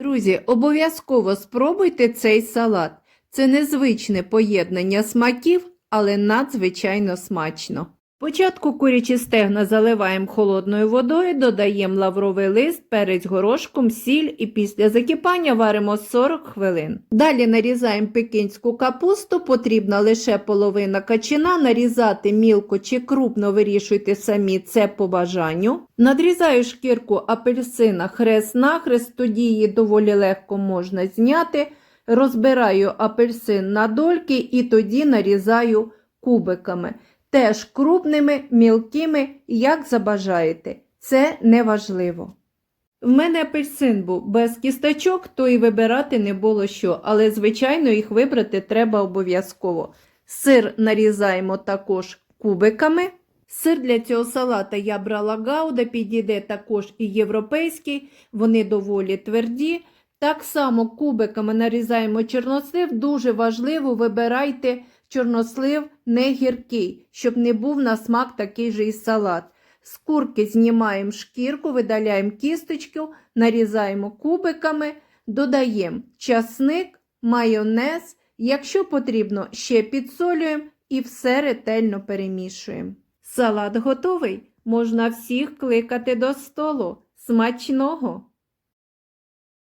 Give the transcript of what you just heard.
Друзі, обов'язково спробуйте цей салат. Це незвичне поєднання смаків, але надзвичайно смачно. Спочатку курячі стегна заливаємо холодною водою, додаємо лавровий лист, перець горошком, сіль і після закипання варимо 40 хвилин. Далі нарізаємо пекінську капусту, потрібна лише половина качана, нарізати мілко чи крупно вирішуйте самі це по бажанню. Надрізаю шкірку апельсина хрест-нахрест, тоді її доволі легко можна зняти. Розбираю апельсин на дольки і тоді нарізаю кубиками. Теж крупними, мілкими, як забажаєте. Це не важливо. В мене апельсин був без кісточок, то і вибирати не було що, але, звичайно, їх вибрати треба обов'язково. Сир нарізаємо також кубиками. Сир для цього салата я брала гауда, підійде також і європейський, вони доволі тверді. Так само кубиками нарізаємо чорнослив. Дуже важливо вибирайте чорнослив не гіркий, щоб не був на смак такий же і салат. З курки знімаємо шкірку, видаляємо кісточку, нарізаємо кубиками, додаємо часник, майонез. Якщо потрібно, ще підсолюємо і все ретельно перемішуємо. Салат готовий. Можна всіх кликати до столу. Смачного!